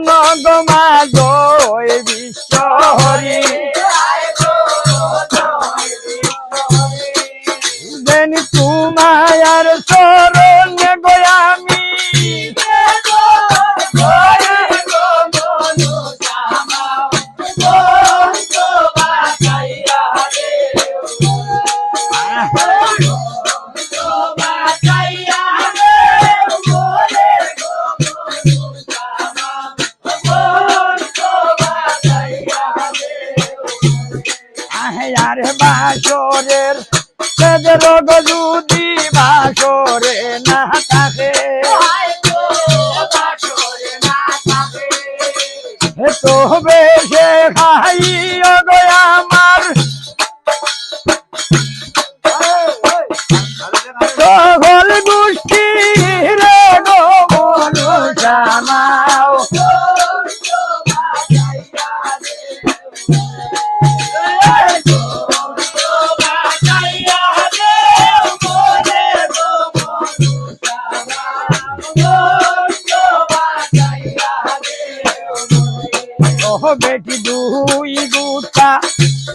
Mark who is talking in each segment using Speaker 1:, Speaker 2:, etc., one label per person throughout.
Speaker 1: শুনো তোমা জয় বিশ্ব হরি সেদের যদি বাসরে না থাকে। তবে বেটি দুই এ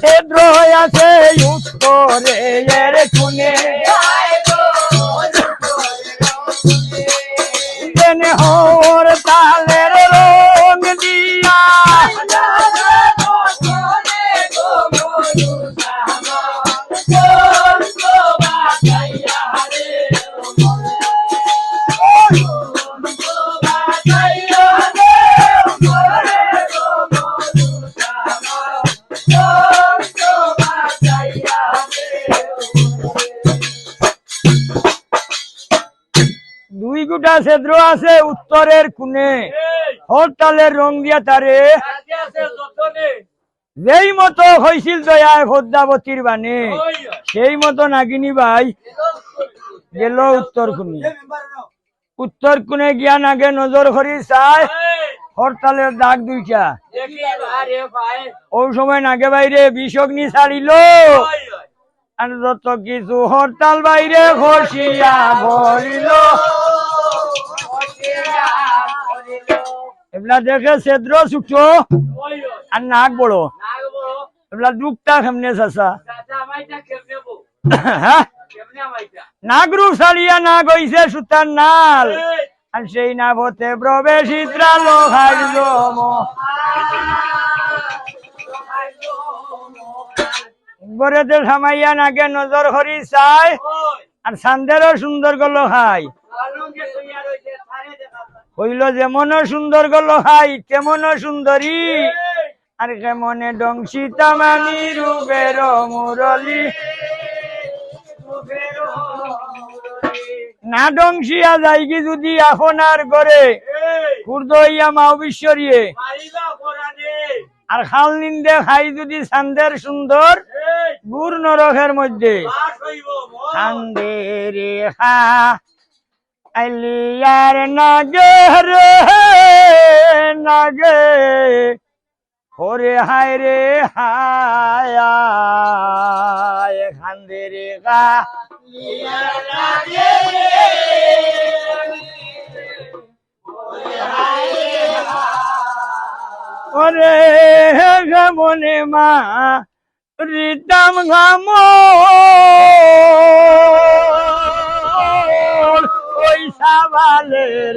Speaker 1: হেদ্র আছে উত্তরে এর শুনে। দুই গুটা ছেদ্র আছে উত্তরের কোণে। হরতালের রং দিয়া তারে। যেই মতো হয়েছিল দয়ায় পদ্মাবতীর বানে সেই মতো নাগিনী ভাই গেল উত্তর কোণে। উত্তর কোণে গিয়া নাগে নজর করি চায় হরতালের দাগ দুইটা। ওই সময় নাগে বাইরে বিষগ্নি ছাড়িল। আর যত কিছু হরতাল বাইরে খসিয়া ভরিল এগুলা দেখে ছেদ্র ছুটো আর নাক বড়। এগুলা দুঃখটা কেমনে চাচা। হ্যাঁ নাগরু সারিয়া না গইছে সুতার নাল। আর সেই নাভতে প্রবেশিত্রা লোহার গরেতে সামাইয়া নাগে নজর হরি চাই। আর সান্দেরও সুন্দর গল খাই হইল যেমন সুন্দর গল খাই তেমন সুন্দরী। আর কেমনে ডংসি তামানি রূপের মুরলি। না ডংসিয়া যাইকি যদি আপনার ঘরে কুর্দ হইয়া মাও বিশ্বরিয়ে। আর খাল নিন্দে খাই যদি সান্দের সুন্দর গুড় নরকের মধ্যে। সান্দের খা আলিয়ার নাগে রে নাগে ওরে হায় রে হায় খান্দের গা। ওরে মনে মা রিতাম ঘাম সাবালের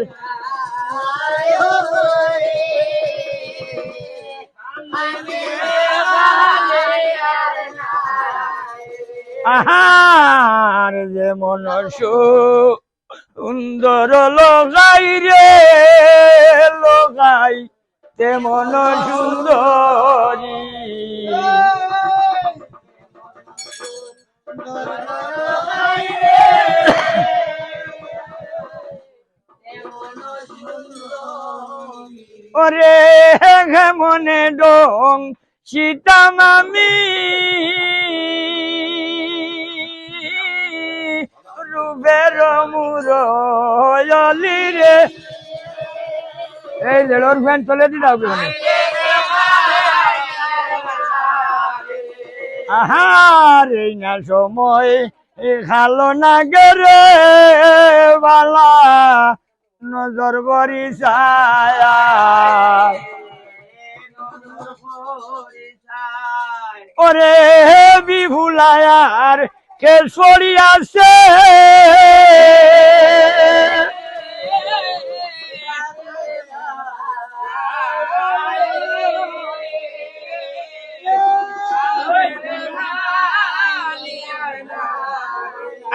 Speaker 1: আহার যে মন সুন্দর লগাই রে লগাই তেমন সুন্দরী। মনে ডং, সীতাম আমি। রূপের মুরলি রে এই লেলোর ফ্যান চলে দি দাও আহার, এই না সময় খালো না গেরে বালা। নজর বরি ছায়া ওরে বিভুলায়ার কেশরী আছে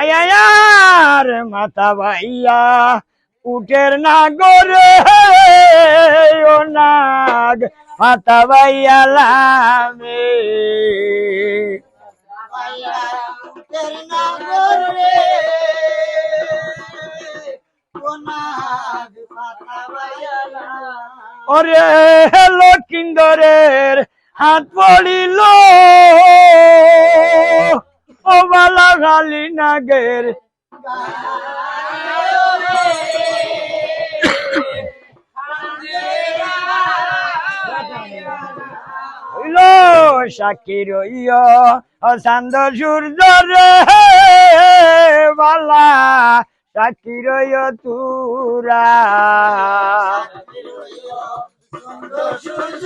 Speaker 1: আয়ার মাতা ভাইয়া উঠের না গরে ও নাগ। ভাইয়া লামে ওরে লক্ষিন্দরের হাত পড়িল। ও বালা খালি নাগের। ও সাক্ষী রইয় অসান্দ সূর্য রে বালা সাক্ষী রইয় তুরা। সূর্য